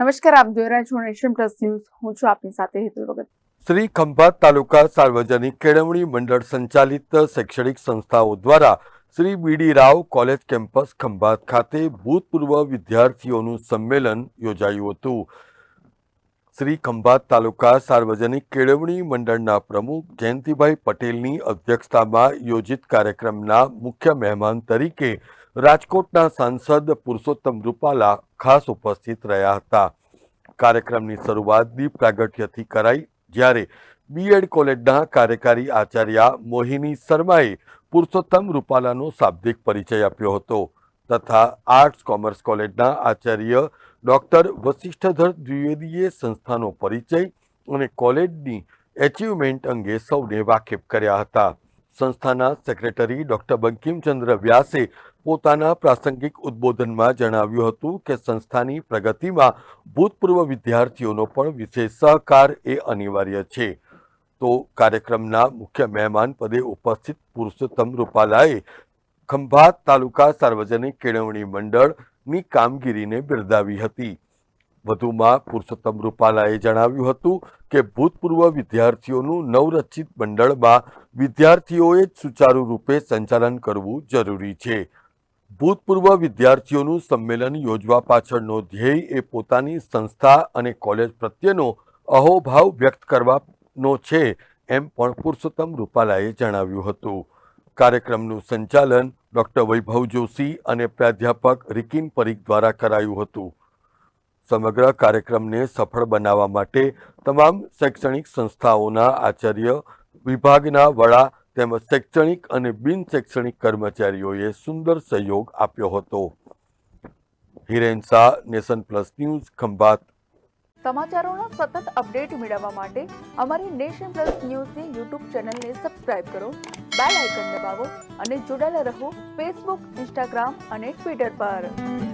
નમસ્કાર, આપ જોઈ રહ્યા છો નેશન પ્લસ ન્યૂઝ. હું છું આપની સાથે હેતુલ ભગત. શ્રી ખંભાત તાલુકા સાર્વજનિક કેળવણી મંડળ સંચાલિત શૈક્ષણિક સંસ્થાઓ દ્વારા Shri B D Rao college campus Khambhat ખાતે ભૂતપૂર્વ વિદ્યાર્થીઓનું સંમેલન યોજાયું હતું. શ્રી ખંભાત તાલુકા સાર્વજનિક કેળવણી મંડળના પ્રમુખ જયંતિભાઈ પટેલની અધ્યક્ષતામાં યોજિત કાર્યક્રમના મુખ્ય મહેમાન તરીકે રાજકોટના સાંસદ પુરુષોત્તમ રૂપાલા ખાસ ઉપસ્થિત રહ્યા હતા. કાર્યક્રમની શરૂઆત દીપ પ્રાગટ્યથી કરાઈ જ્યારે બીએડ કોલેજના કાર્યકારી આચાર્ય મોહિની શર્માએ પુરુષોત્તમ રૂપાલાનો શાબ્દિક પરિચય આપ્યો હતો તથા આર્ટ્સ કોમર્સ કોલેજના આચાર્ય ડોક્ટર વશિષ્ઠધર દ્વિવેદીએ સંસ્થાનો પરિચય અને કોલેજની એચિવમેન્ટ અંગે સૌને વાકેફ કર્યા હતા. સંસ્થાના સેક્રેટરી ડોક્ટર બંકિમચંદ્ર વ્યાસે પોતાના પ્રાસંગિક ઉદ્બોધનમાં જણાવ્યું હતું કે સંસ્થાની પ્રગતિમાં ભૂતપૂર્વ વિદ્યાર્થીઓનો પણ વિશેષ સહકાર એ અનિવાર્ય છે. તો કાર્યક્રમના મુખ્ય મહેમાન પદે ઉપસ્થિત પુરુષોત્તમ રૂપાલાએ ખંભાત તાલુકા સાર્વજનિક કેળવણી મંડળની કામગીરીને બિરદાવી હતી. વધુમાં પુરુષોત્તમ રૂપાલાએ જણાવ્યું હતું કે ભૂતપૂર્વ વિદ્યાર્થીઓનું નવરચિત મંડળમાં વિદ્યાર્થીઓએ જ સુચારુ રૂપે સંચાલન કરવું જરૂરી છે. ભૂતપૂર્વ વિદ્યાર્થીઓનું સંમેલન યોજવા પાછળનો ધ્યેય એ પોતાની સંસ્થા અને કોલેજ પ્રત્યેનો અહોભાવ વ્યક્ત કરવાનો છે એમ પણ પુરુષોત્તમ રૂપાલાએ જણાવ્યું હતું. કાર્યક્રમનું સંચાલન ડૉક્ટર વૈભવ જોશી અને પ્રાધ્યાપક રિકિન પરીખ દ્વારા કરાયું હતું. સમગ્ર કાર્યક્રમને સફળ બનાવવા માટે તમામ શૈક્ષણિક સંસ્થાઓના આચાર્ય વિભાગના વડા તેમજ શૈક્ષણિક અને બિન શૈક્ષણિક કર્મચારીઓએ સુંદર સહયોગ આપ્યો હતો. Hiren Shah, nation plus news, Khambhat. સમાચારોના સતત અપડેટ મેળવવા માટે અમારી નેશન પ્લસ ન્યૂઝની યુટ્યુબ ચેનલને સબસ્ક્રાઇબ કરો, બેલ આઇકન દબાવો અને જોડાયેલા રહો ફેસબુક, ઇન્સ્ટાગ્રામ અને ટ્વિટર પર.